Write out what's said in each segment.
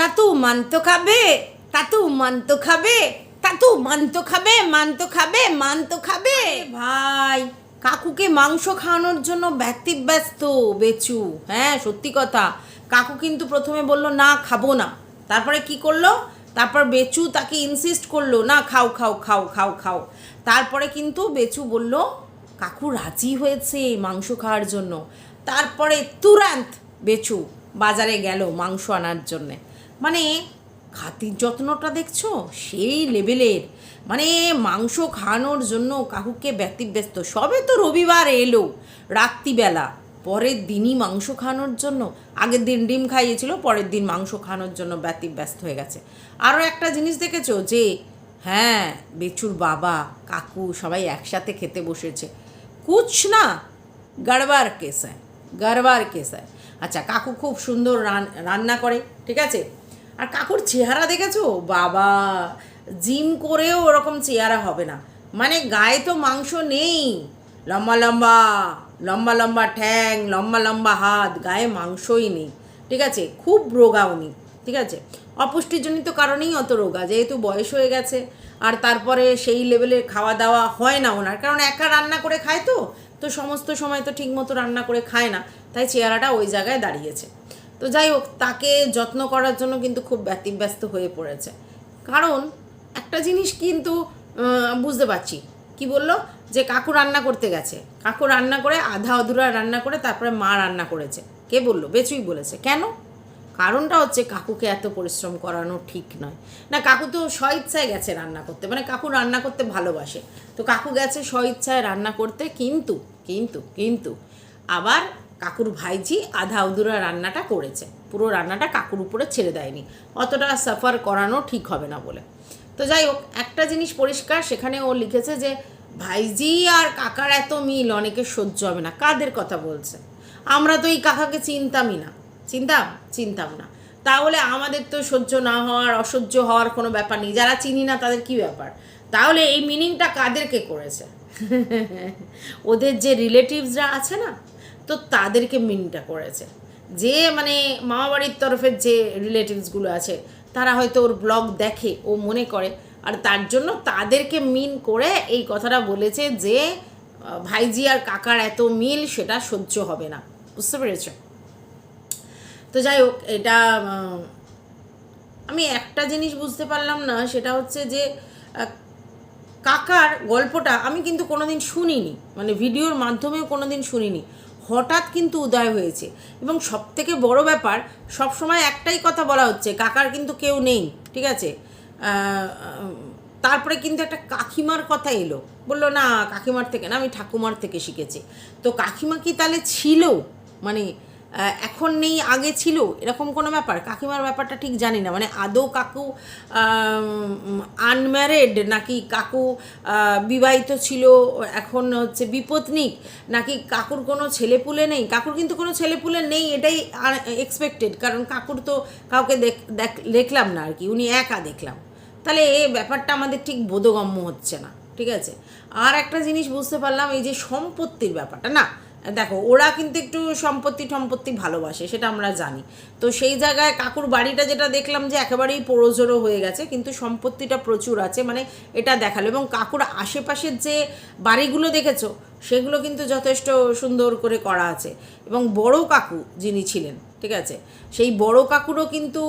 তাতু মান্ত খাবে, তাতু মান্ত খাবে, তাতু মান্ত খাবে মান্ত খাবে মান্ত খাবে। ভাই, কাকুকে মাংস খাওয়ানোর জন্য ব্যতিব্যস্ত বেচু হ্যাঁ সত্যি কথা। কাকু কিন্তু প্রথমে বলল, না, খাব না। তারপরে কি করল? তারপর বেচু তাকে ইনসিস্ট করল, না, খাও খাও খাও খাও খাও। তারপরে কিন্তু বেচু বলল, কাকু রাজি হয়েছে মাংস খাওয়ার জন্য। তারপরে তুরান্ত বেচু বাজারে গেল মাংস আনার জন্যে। মানে খাতির যত্নটা দেখছ? সেই লেভেলের। মানে মাংস খাওয়ানোর জন্য কাকুকে ব্যতিব্যস্ত। সবে তো রবিবার এলো, রাত্রিবেলা। পরের দিনই মাংস খাওয়ানোর জন্য। আগের দিন ডিম খাইয়েছিল, পরের দিন মাংস খাওয়ানোর জন্য ব্যতিব্যস্ত হয়ে গেছে। আরও একটা জিনিস দেখেছ যে হ্যাঁ বেচুর বাবা, কাকু সবাই একসাথে খেতে বসেছে। কুছ না, গড়বার কেস হয় গড়বার কেস হয় আচ্ছা কাকু খুব সুন্দর রান- রান্না করে, ঠিক আছে? আর কাকুর চেহারা দেখেছ? বাবা, জিম করেও ওরকম চেহারা হবে না। মানে গায়ে তো মাংস নেই। লম্বা লম্বা লম্বা লম্বা ঠ্যাং, লম্বা লম্বা হাত, গায়ে মাংসই নেই। ঠিক আছে? খুব রোগা উনি। ঠিক আছে? অপুষ্টিজনিত কারণেই অত রোগা, যেহেতু বয়স হয়ে গেছে। আর তারপরে সেই লেভেলের খাওয়া দাওয়া হয় না ওনার। কারণ একা রান্না করে খায় তো? তো সমস্ত সময় তো ঠিকমতো রান্না করে খায় না। তাই চেহারাটা ওই জায়গায় দাঁড়িয়েছে। তো যাই হোক, তাকে যত্ন করার জন্য কিন্তু খুব ব্যতিব্যস্ত হয়ে পড়েছে। কারণ একটা জিনিস কিন্তু বুঝতে পারছি। কি বলল? যে কাকু রান্না করতে গেছে। কাকু রান্না করে, আধা অধুরা রান্না করে, তারপরে মা রান্না করেছে। কে বলল? বেচুই বলেছে। কেন? কারণটা হচ্ছে কাকুকে এত পরিশ্রম করানো ঠিক নয়। না, কাকু তো স্বইচ্ছায় গেছে রান্না করতে। মানে কাকু রান্না করতে ভালোবাসে। তো কাকু গেছে স্বইচ্ছায় রান্না করতে, কিন্তু কিন্তু কিন্তু, আবার কাকুর ভাইজি আধা উদুরা রান্নাটা করেছে। পুরো রান্নাটা কাকুর উপরে ছেড়ে দেয়নি। অতটা সাফার করানো ঠিক হবে না বলে। তো যাই হোক, একটা জিনিস পরিষ্কার, সেখানে ও লিখেছে যে ভাইজি আর কাকার এত মিল, অনেকে সহ্য হবে না। কাদের কথা বলছে? আমরা তো এই কাকাকে চিনতামই না। চিনতাম? চিনতাম না। তাহলে আমাদের তো সহ্য না হওয়ার, অসহ্য হওয়ার কোনো ব্যাপার নেই। যারা চিনি না, তাদের কি ব্যাপার? তাহলে এই মিনিংটা কাদেরকে করেছে? ওদের যে রিলেটিভসরা আছে না তো তাদেরকে মিনটা করেছে। যে মানে মামাবাড়ির তরফের যে রিলেটিভসগুলো আছে, তারা হয়তো ওর ব্লগ দেখে, ও মনে করে। আর তার জন্য তাদেরকে মিন করে এই কথাটা বলেছে যে ভাইজি আর কাকার এত মিল সেটা সহ্য হবে না। বুঝতে পেরেছ? তো যাই হোক, এটা আমি একটা জিনিস বুঝতে পারলাম না, সেটা হচ্ছে যে কাকার গল্পটা আমি কিন্তু কোনোদিন শুনিনি। মানে ভিডিওর মাধ্যমেও কোনোদিন শুনিনি। হঠাৎ কিন্তু উদয় হয়েছে। এবং সব থেকে বড় ব্যাপার, সবসময় একটাই কথা বলা হচ্ছে, কাকার কিন্তু কেউ নেই, ঠিক আছে? তারপরে কিন্তু একটা কাকিমার কথা এলো। বলল, না, কাকিমার থেকে না, আমি ঠাকুমার থেকে শিখেছি। তো কাকিমা কি তাহলে ছিল? মানে এখন নেই, আগে ছিল, এরকম কোনো ব্যাপার? কাকিমার ব্যাপারটা ঠিক জানি না। মানে আদৌ কাকু আনম্যারেড নাকি কাকু বিবাহিত ছিল, এখন হচ্ছে বিপত্নিক, নাকি কাকুর কোনো ছেলেপুলে নেই? কাকুর কিন্তু কোনো ছেলেপুলে নেই, এটাই এক্সপেক্টেড কারণ কাকুর তো কাউকে দেখ- দেখ- দেখলাম না আর কি, উনি একা দেখলাম। তাহলে এই ব্যাপারটা আমাদের ঠিক বোধগম্য হচ্ছে না, ঠিক আছে? আর একটা জিনিস বুঝতে পারলাম, এই যে সম্পত্তির ব্যাপারটা, না? দেখো, ওরা কিন্তু একটু সম্পত্তি সম্পত্তি ভালোবাসে, সেটা আমরা জানি। তো সেই জায়গায় কাকুর বাড়িটা যেটা দেখলাম যে একেবারেই পোড়োজোড়ো হয়ে গেছে, কিন্তু সম্পত্তিটা প্রচুর আছে মানে এটা দেখাল। এবং কাকুর আশেপাশের যে বাড়িগুলো দেখেছ, সেগুলো কিন্তু যথেষ্ট সুন্দর করে করা আছে। এবং বড় কাকু যিনি ছিলেন, ঠিক আছে, সেই বড় কাকুরও কিন্তু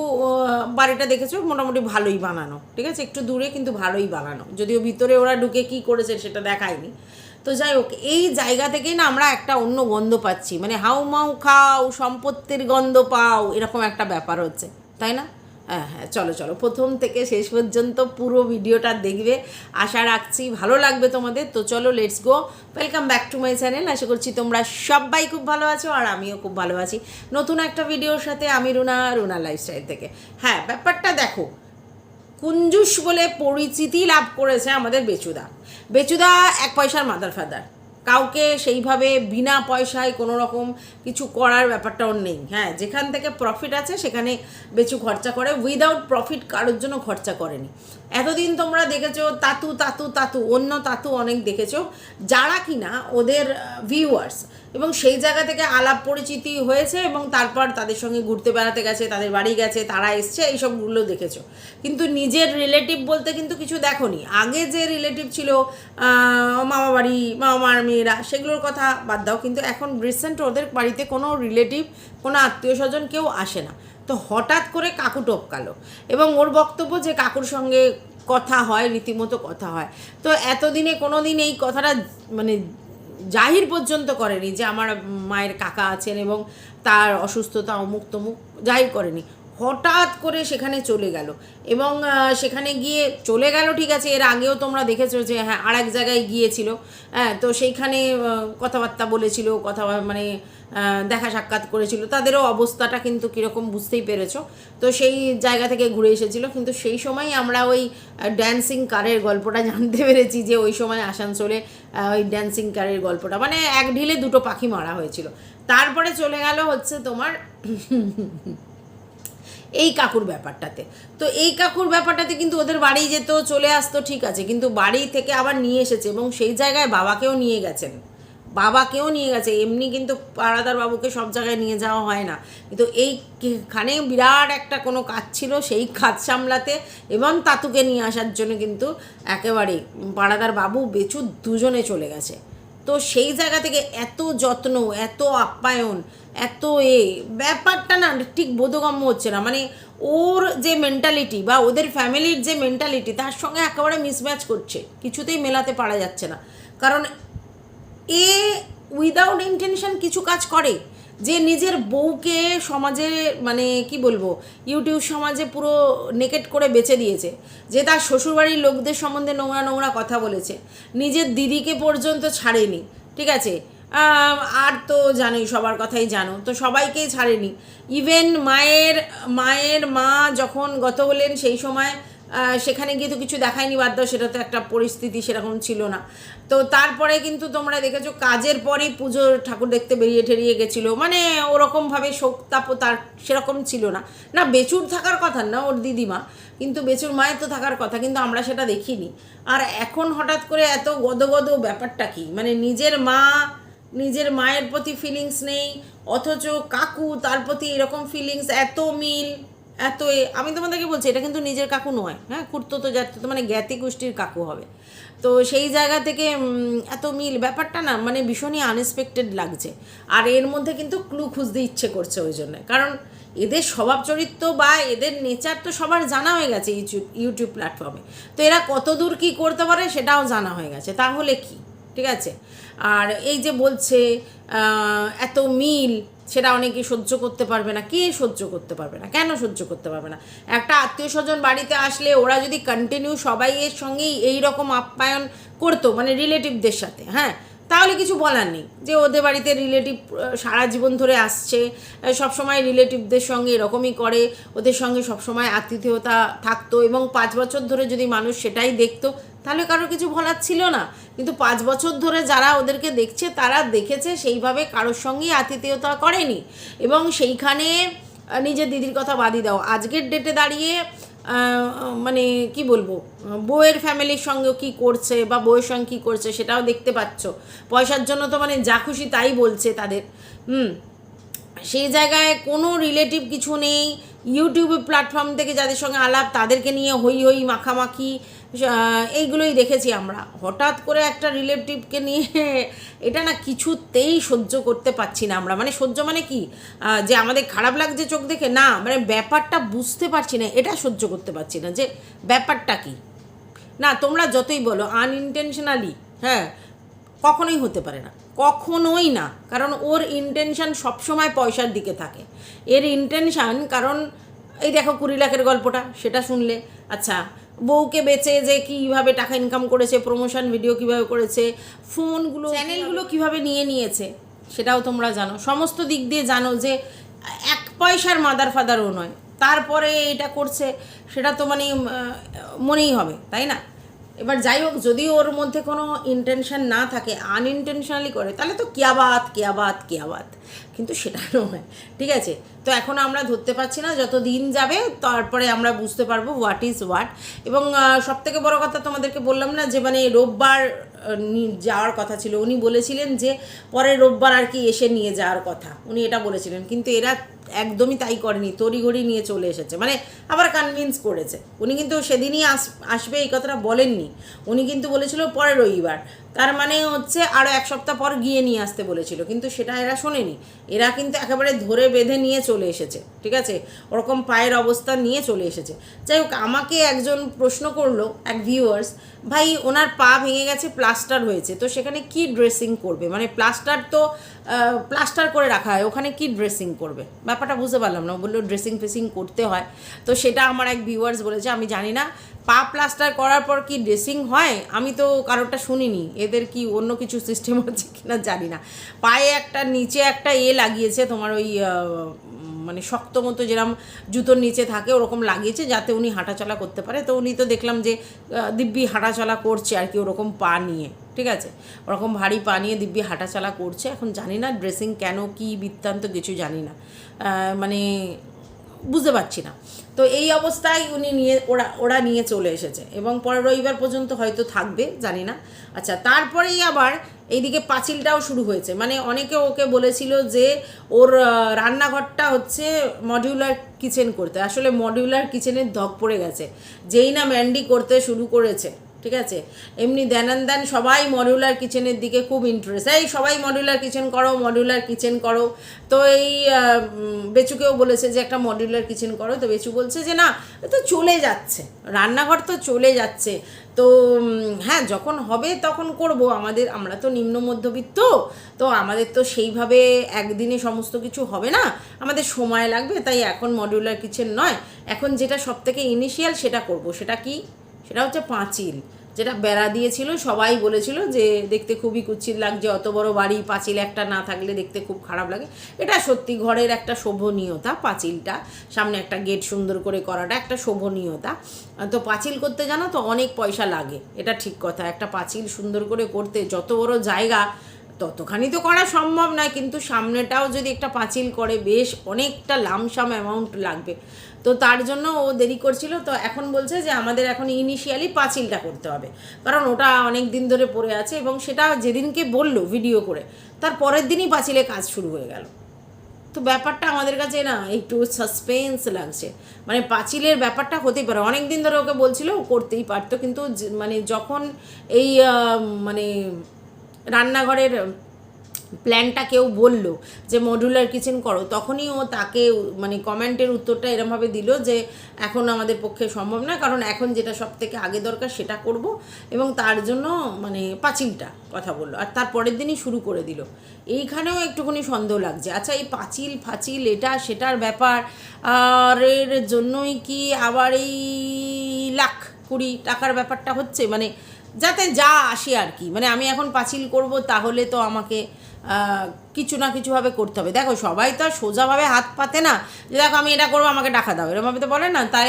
বাড়িটা দেখেছ, মোটামুটি ভালোই বানানো, ঠিক আছে, একটু দূরে কিন্তু ভালোই বানানো। যদিও ভিতরে ওরা ঢুকে কি করেছে সেটা দেখায়নি। তো যাই হোক, এই জায়গা থেকেই না আমরা একটা অন্য গন্ধ পাচ্ছি। মানে হাউ মাউ খাও, সম্পত্তির গন্ধ পাও, এরকম একটা ব্যাপার হচ্ছে। তাই না? হ্যাঁ হ্যাঁ চলো চলো। প্রথম থেকে শেষ পর্যন্ত পুরো ভিডিওটা দেখবে। আশা রাখছি ভালো লাগবে তোমাদের। তো চলো let's go welcome back to my channel আশা করছি তোমরা সবাই খুব ভালো আছো আর আমিও খুব ভালো আছি। নতুন একটা ভিডিওর সাথে আমি রুনা রুনা লাইফস্টাইল থেকে। হ্যাঁ ব্যাপারটা দেখো। কুঞ্জুস বলে পরিচিতি লাভ করেছে আমাদের বেচুদা। বেচুদা এক পয়সার মাদার ফাদার কাউকে সেইভাবে বিনা পয়সায় কোনো রকম কিছু করার ব্যাপারটাও নেই। হ্যাঁ যেখান থেকে প্রফিট আছে সেখানে বেচু খরচা করে। উইদাউট প্রফিট কারোর জন্য খরচা করেনি। এতদিন তোমরা দেখেছ, তাতু তাতু তাতু, অন্য তাতু অনেক দেখেছ, যারা কিনা ওদের ভিউয়ার্স এবং সেই জায়গা থেকে আলাপ পরিচিতি হয়েছে এবং তারপর তাদের সঙ্গে ঘুরতে বেড়াতে গেছে, তাদের বাড়ি গেছে, তারা এসছে এইসবগুলো দেখেছ। কিন্তু নিজের রিলেটিভ বলতে কিন্তু কিছু দেখোনি। আগে যে রিলেটিভ ছিল মামা বাড়ি, মামার মেয়েরা, সেগুলোর কথা বাদ দাও, কিন্তু এখন রিসেন্ট ওদের বাড়িতে কোনো রিলেটিভ কোনো আত্মীয় স্বজন কেউ আসে না। তো হঠাৎ করে কাকু টপকালো এবং ওর বক্তব্য যে কাকুর সঙ্গে কথা হয়, রীতিমতো কথা হয়। তো এতদিনে কোনো দিন এই কথাটা মানে জাহির পর্যন্ত করেনি যে আমার মায়ের কাকা আছেন এবং তার অসুস্থতা অমুক তমুক জাহির করেনি। হঠাৎ করে সেখানে চলে গেল। এবং সেখানে গিয়ে চলে গেল, ঠিক আছে, এর আগেও তোমরা দেখেছ যে হ্যাঁ আর এক জায়গায় গিয়েছিল। হ্যাঁ তো সেইখানে কথাবার্তা বলেছিল, কথা মানে দেখা সাক্ষাৎ করেছিল। তাদেরও অবস্থাটা কিন্তু কীরকম বুঝতেই পেরেছ। তো সেই জায়গা থেকে ঘুরে এসেছিল। কিন্তু সেই সময় আমরা ওই ড্যান্সিং কারের গল্পটা জানতে পেরেছি যে, ওই সময় আসানসোলে ওই ড্যান্সিং কারের গল্পটা। মানে এক ঢিলে দুটো পাখি মারা হয়েছিল। তারপরে চলে গেল হচ্ছে তোমার এই কাকুর ব্যাপারটাতে। তো এই কাকুর ব্যাপারটাতে কিন্তু ওদের বাড়ি যেত চলে আসতো, ঠিক আছে, কিন্তু বাড়ি থেকে আবার নিয়ে এসেছে এবং সেই জায়গায় বাবাকেও নিয়ে গেছেন। বাবাকেও নিয়ে গেছে, এমনি কিন্তু পাড়াদার বাবুকে সব জায়গায় নিয়ে যাওয়া হয় না। কিন্তু এইখানে বিরাট একটা কোনো কাজ ছিল, সেই কাজ সামলাতে এবং তাতুকে নিয়ে আসার জন্য কিন্তু একেবারে পাড়াদার বাবু বেচু দুজনে চলে গেছে। তো সেই জায়গা থেকে এত যত্ন, এত আপ্যায়ন, এত এ, ব্যাপারটা না ঠিক বোধগম্য হচ্ছে না। মানে ওর যে মেন্টালিটি বা ওদের ফ্যামিলির যে মেন্টালিটি তার সঙ্গে একেবারে মিসম্যাচ করছে। কিছুতেই মেলাতে পারা যাচ্ছে না। কারণ এ উইদাউট ইন্টেনশন কিছু কাজ করে। যে নিজের বউকে সমাজে মানে কি বলব ইউটিউব সমাজে পুরো নেকেট করে বেচে দিয়েছে, যে তার শ্বশুরবাড়ির লোকদের সম্বন্ধে নোংরা নোংরা কথা বলেছে, নিজের দিদিকে পর্যন্ত ছাড়েনি, ঠিক আছে? আর তো জানোই, সবার কথাই জানো, তো সবাইকেই ছাড়েনি। ইভেন মায়ের মায়ের মা যখন গত হলেন সেই সময় সেখানে গিয়ে তো কিছু দেখায়নি বাদ দাও, সেটা তো একটা পরিস্থিতি, সেরকম ছিল না। তো তারপরে কিন্তু তোমরা দেখেছ, কাজের পরেই পুজোর ঠাকুর দেখতে বেরিয়ে ঠেরিয়ে গেছিল। মানে ওরকমভাবে শোক তাপ তার সেরকম ছিল না। না, বেচুর থাকার কথা না, ওর দিদিমা, কিন্তু বেচুর মায়ের তো থাকার কথা, কিন্তু আমরা সেটা দেখিনি। আর এখন হঠাৎ করে এত গদগদ ব্যাপারটা কি? মানে নিজের মা, নিজের মায়ের প্রতি ফিলিংস নেই, অথচ কাকু তার প্রতি এরকম ফিলিংস এত মিল এত আমি তোমাদেরকে বলছি, এটা কিন্তু নিজের কাকু নয় হ্যাঁ? কুর্তো তো যাচ্ছে, তো মানে জ্ঞাতি গোষ্ঠীর কাকু হবে। তো সেই জায়গা থেকে এত মিল, ব্যাপারটা না মানে ভীষণই আনএক্সপেক্টেড লাগছে। আর এর মধ্যে কিন্তু ক্লু খুঁজতে ইচ্ছে করছে ওই জন্য। কারণ এদের স্বভাব চরিত্র বা এদের নেচার তো সবার জানা হয়ে গেছে ইউটিউব ইউটিউব প্ল্যাটফর্মে তো এরা কত দূর কী করতে পারে সেটাও জানা হয়ে গেছে। তাহলে কি? ঠিক আছে? আর এই যে বলছে এত মিল সেটা অনেকে সহ্য করতে পারবে না। কে সহ্য করতে পারবে না? কেন সহ্য করতে পারবে না? একটা আত্মীয় স্বজন বাড়িতে আসলে ওরা যদি কন্টিনিউ সবাই এর সঙ্গেই এই রকম আপ্যায়ন করতো মানে রিলেটিভদের সাথে হ্যাঁ? তাহলে কিছু বলার নেই। যে ওদের বাড়িতে রিলেটিভ সারা জীবন ধরে আসছে সবসময় রিলেটিভদের সঙ্গে এরকমই করে, ওদের সঙ্গে সবসময় আতিথেয়তা থাকতো এবং পাঁচ বছর ধরে যদি মানুষ সেটাই দেখতো, তাহলে কারোর কিছু বলার ছিল না। কিন্তু পাঁচ বছর ধরে যারা ওদেরকে দেখছে, তারা দেখেছে সেইভাবে কারোর সঙ্গেই আতিথেয়তা করেনি। এবং সেইখানে নিজের দিদির কথা বাদই দাও। আজকের ডেটে দাঁড়িয়ে মানে কি বলব? বউয়ের ফ্যামিলির সঙ্গে কি করছে বা বউয়ের সঙ্গে কী করছে সেটাও দেখতে পাচ্ছ। পয়সার জন্য তো মানে যা খুশি তাই বলছে তাদের। হুম সেই জায়গায় কোনো রিলেটিভ কিছু নেই। ইউটিউব প্ল্যাটফর্ম থেকে যাদের সঙ্গে আলাপ তাদেরকে নিয়ে হই হই মাখামাখি। এইগুলোই দেখেছি আমরা। হঠাৎ করে একটা রিলেটিভকে নিয়ে এটা না কিছুতেই সহ্য করতে পারছি না আমরা। মানে সহ্য মানে কি? যে আমাদের খারাপ লাগছে চোখ দেখে? না মানে ব্যাপারটা বুঝতে পারছি না, এটা সহ্য করতে পারছি না যে ব্যাপারটা কি? না, তোমরা যতই বলো আনইনটেনশনালি হ্যাঁ কখনোই হতে পারে না। কখনোই না, কারণ ওর ইন্টেনশন সবসময় পয়সার দিকে থাকে। এর ইন্টেনশন কারণ এই দেখো কুড়ি লাখের গল্পটা, সেটা শুনলে। আচ্ছা বউকে বেচে যে কীভাবে টাকা ইনকাম করেছে প্রমোশন ভিডিও কীভাবে করেছে ফোনগুলো চ্যানেলগুলো কীভাবে নিয়ে নিয়েছে সেটাও তোমরা জানো। সমস্ত দিক দিয়ে জানো যে এক পয়সার মাদার ফাদারও নয়। তারপরে এটা করছে সেটা তো মানে মনেই হবে তাই না? এবার যাই হোক, যদি ওর মধ্যে কোনো ইন্টেনশন না থাকে আনইনটেনশনালি করে, তাহলে তো কিয়াবাত কিয়াবাত কিয়াবাত কিন্তু সেটা নয়, ঠিক আছে? তো এখন আমরা ধরতে পারছি না, যত দিন যাবে, তারপরে আমরা বুঝতে পারব হোয়াট ইজ হোয়াট এবং সব থেকে বড় কথা তোমাদেরকে বললাম না, যে মানে রোববার যাওয়ার কথা ছিল। উনি বলেছিলেন যে পরের রোববার আর কি এসে নিয়ে যাওয়ার কথা। উনি এটা বলেছিলেন। কিন্তু এরা একদমই তাই করেনি, তড়িঘড়ি নিয়ে চলে এসেছে মানে আবার কনভিন্স করেছে। উনি কিন্তু সেদিনই আস, আসবে এই কথাটা বলেননি। উনি কিন্তু বলেছিল পরের রবিবার। তার মানে হচ্ছে আরও এক সপ্তাহ পর গিয়ে নিয়ে আসতে বলেছিল, কিন্তু সেটা এরা শোনেনি। এরা কিন্তু একেবারে ধরে বেঁধে নিয়ে চলে এসেছে, ঠিক আছে? ওরকম পায়ের অবস্থা নিয়ে চলে এসেছে। যাই হোক, আমাকে একজন প্রশ্ন করল, এক ভিউয়ার্স ভাই, ওনার পা ভেঙে গেছে প্লাস্টার হয়েছে, তো সেখানে কি ড্রেসিং করবে? মানে প্লাস্টার তো প্লাস্টার করে রাখা হয়, ওখানে কি ড্রেসিং করবে? ব্যাপারটা বুঝতে পারলাম না বলল ড্রেসিং ফেসিং করতে হয়। তো সেটা আমার এক ভিউয়ার্স বলেছে, আমি জানি না, পা প্লাস্টার করার পর কি ড্রেসিং হয়? আমি তো কারোরটা শুনিনি এদের কি অন্য কিছু সিস্টেম হচ্ছে কিনা জানি না। পায়ে একটা, নিচে একটা এ লাগিয়েছে তোমার ওই মানে শক্ত মতো যেরকম জুতোর নিচে থাকে ওরকম লাগিয়েছে যাতে উনি হাঁটাচলা করতে পারে। তো উনি তো দেখলাম যে দিব্যি হাঁটাচলা করছে আর কি ওরকম পা নিয়ে, ঠিক আছে? ওরকম ভারী পা নিয়ে দিব্যি হাঁটাচলা করছে। এখন জানি না ড্রেসিং কেন, কি বৃত্তান্ত কিছু জানি না। মানে বুঝতে পারছি না। তো এই অবস্থায় উনি নিয়ে, ওরা ওরা নিয়ে চলে এসেছে। এবং পরের রবিবার পর্যন্ত হয়তো থাকবে, জানি না। আচ্ছা তারপরেই আবার এইদিকে পাঁচিলটাও শুরু হয়েছে। মানে অনেকে ওকে বলেছিল যে, ওর রান্নাঘরটা হচ্ছে মডিউলার কিচেন করতে। আসলে মডিউলার কিচেনের ধক পড়ে গেছে। যেই না ম্যান্ডি করতে শুরু করেছে। ঠিক আছে? এমনি দেনান দেন সবাই মডিউলার কিচেনের দিকে খুব ইন্টারেস্ট এই সবাই মডিউলার কিচেন করো মডিউলার কিচেন করো। তো এই বেচুকেও বলেছে যে একটা মডিউলার কিচেন করো। তো বেচু বলছে যে না তো চলে যাচ্ছে। রান্নাঘর তো চলে যাচ্ছে। তো হ্যাঁ যখন হবে তখন করব। আমাদের, আমরা তো নিম্ন মধ্যবিত্ত। তো আমাদের তো সেইভাবে একদিনে সমস্ত কিছু হবে না। আমাদের সময় লাগবে। তাই এখন মডিউলার কিচেন নয়। এখন যেটা সব থেকে ইনিশিয়াল সেটা করব। সেটা কি? সেটা হচ্ছে পাঁচিল। যেটা বেড়া দিয়েছিল, সবাই বলেছিল যে দেখতে খুবই কুচ্ছিত লাগছে, অত বড় বাড়ি, পাঁচিল একটা না থাকলে দেখতে খুব খারাপ লাগে। এটা সত্যি ঘরের একটা শোভনীয়তা, পাঁচিলটা। সামনে একটা গেট সুন্দর করে করাটা একটা শোভনীয়তা। তো পাঁচিল করতে জানো তো অনেক পয়সা লাগে, এটা ঠিক কথা। একটা পাঁচিল সুন্দর করে করতে যত বড় জায়গা ততখানি তো করা সম্ভব নয়, কিন্তু সামনেটাও যদি একটা পাঁচিল করে, বেশ অনেকটা লামসাম অ্যামাউন্ট লাগবে। তো তার জন্য ও দেরি করছিল, তো এখন বলছে যে আমাদের এখন ইনিশিয়ালি পাঁচিলটা করতে হবে। কারণ ওটা অনেক দিন ধরে পড়ে আছে এবং সেটা যেদিনকে বলল ভিডিও করে, তার পরের দিনই পাঁচিলে কাজ শুরু হয়ে গেল। তো ব্যাপারটা আমাদের কাছে না, একটু সাসপেন্স লাগছে। মানে পাঁচিলের ব্যাপারটা হতেই পারে। অনেক দিন ধরে ওকে বলছিল, ও করতেই পারতো, কিন্তু মানে যখন এই মানে রান্নাঘরের প্ল্যানটা কেউ বলল যে, মডুলার কিচেন করো। তখনই ও তাকে মানে কমেন্টের উত্তরটা এরমভাবে দিল যে, এখন আমাদের পক্ষে সম্ভব না কারণ এখন যেটা সব থেকে আগে দরকার সেটা করব। এবং তার জন্য মানে পাঁচিলটা কথা বলল। আর তার পরের দিনই শুরু করে দিল। এইখানেও একটুখানি সন্দেহ লাগছে। আচ্ছা এই পাঁচিল, ফাচিল, এটা সেটার ব্যাপার, আর এর জন্যই কি আবার এই লাখ কুড়ি টাকার ব্যাপারটা হচ্ছে? মানে যাতে যা আসে আর কি। মানে আমি এখন পাঁচিল করব, তাহলে তো আমাকে কিছু না কিছুভাবে করতে হবে। দেখো, সবাই তো আর সোজাভাবে হাত পাতে না যে, দেখো, আমি এটা করব, আমাকে টাকা দাও। এরমভাবে তো বলে না তাই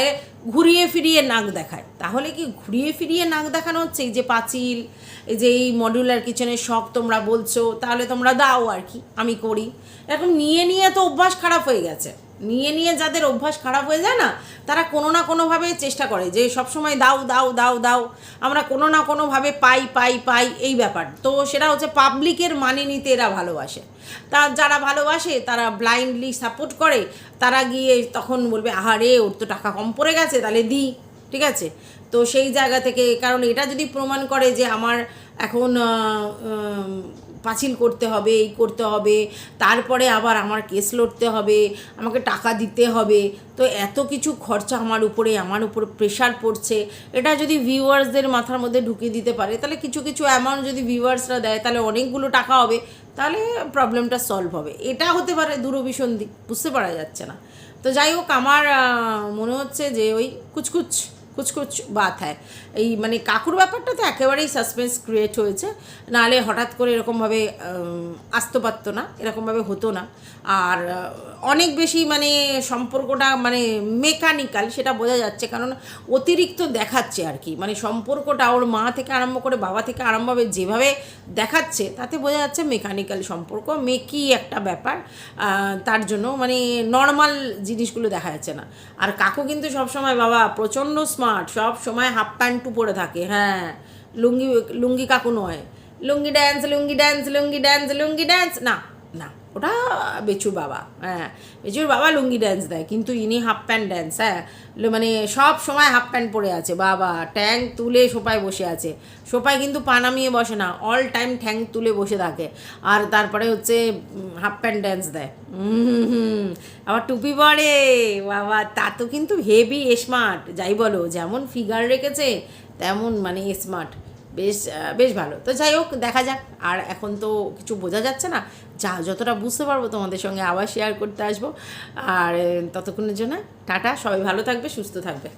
ঘুরিয়ে ফিরিয়ে নাক দেখায়। তাহলে কি ঘুরিয়ে ফিরিয়ে নাক দেখানো হচ্ছে? এই যে পাঁচিল, এই যে এই মডিউলার কিচেনের শখ তোমরা বলছো, তাহলে তোমরা দাও আর কি, আমি করি। এরকম নিয়ে নিয়ে তো অভ্যাস খারাপ হয়ে গেছে। নিয়ে নিয়ে যাদের অভ্যাস খারাপ হয়ে যায় না, তারা কোনো না কোনোভাবে চেষ্টা করে যে সবসময় দাও দাও দাও দাও। আমরা কোনো না কোনোভাবে পাই পাই পাই, এই ব্যাপার। তো সেটা হচ্ছে পাবলিকের মানে নিতে এরা ভালোবাসে। তা যারা ভালোবাসে, তারা ব্লাইন্ডলি সাপোর্ট করে। তারা গিয়ে তখন বলবে আহারে ওর তো টাকা কম পড়ে গেছে, তাহলে দিই ঠিক আছে? তো সেই জায়গা থেকে, কারণ এটা যদি প্রমাণ করে যে আমার এখন পাঁচিল করতে হবে, এই করতে হবে, তারপরে আবার আমার কেস লড়তে হবে, আমাকে টাকা দিতে হবে। তো এত কিছু খরচা আমার উপরে আমার উপরে প্রেশার পড়ছে। এটা যদি ভিউয়ার্সদের মাথার মধ্যে ঢুকিয়ে দিতে পারে, তাহলে কিছু কিছু অ্যামাউন্ট যদি ভিউয়ার্সরা দেয়, তাহলে অনেকগুলো টাকা হবে। তাহলে প্রবলেমটা সলভ হবে। এটা হতে পারে দূরভিসন দিক, বুঝতে পারা যাচ্ছে না। তো যাই হোক, আমার মনে হচ্ছে যে ওই কুচকুচ কুচকুচ বাত হ্যায় এই মানে কাকুর ব্যাপারটা তো একেবারেই সাসপেন্স ক্রিয়েট হয়েছে। নাহলে হঠাৎ করে এরকমভাবে আসতে পারতো না, এরকমভাবে হতো না। আর অনেক বেশি মানে সম্পর্কটা মানে মেকানিক্যাল সেটা বোঝা যাচ্ছে, কারণ অতিরিক্ত দেখাচ্ছে আর কি। মানে সম্পর্কটা ওর মা থেকে আরম্ভ করে বাবা থেকে আরম্ভ করে যেভাবে দেখাচ্ছে, তাতে বোঝা যাচ্ছে মেকানিক্যাল সম্পর্ক মেকি একটা ব্যাপার। তার জন্য মানে নর্মাল জিনিসগুলো দেখা যাচ্ছে না। আর কাকু কিন্তু সবসময়, বাবা, প্রচণ্ড স্মার্ট সব সময় হাফ প্যান্টু পরে থাকে হ্যাঁ। লুঙ্গি লুঙ্গি কাকু নয়। Lungi dance lungi dance lungi dance lungi dance না। ওটা বেচুর বাবা হ্যাঁ। বেচুর বাবা লুঙ্গি ড্যান্স দেয়, কিন্তু ইনি হাফ প্যান্ট ড্যান্স হ্যাঁ। মানে সব সময় হাফ প্যান্ট পরে আছে, বাবা। ট্যাং তুলে সোপায় বসে আছে। সোপায় কিন্তু পা নামিয়ে বসে না অল টাইম ঠ্যাং তুলে বসে থাকে। আর তারপরে হচ্ছে হাফ প্যান্ট ড্যান্স দেয়। আবার টুপি পরে, বাবা। তা তো কিন্তু হেভি স্মার্ট যাই বলো, যেমন ফিগার রেখেছে, তেমন মানে স্মার্ট বেশ বেশ ভালো। তো যাই হোক, দেখা যাক। আর এখন তো কিছু বোঝা যাচ্ছে না। যা যতটা বুঝতে পারব তোমাদের সঙ্গে আবার শেয়ার করতে আসব। আর, ততক্ষণের জন্য টাটা। সবাই ভালো থাকবে, সুস্থ থাকবে।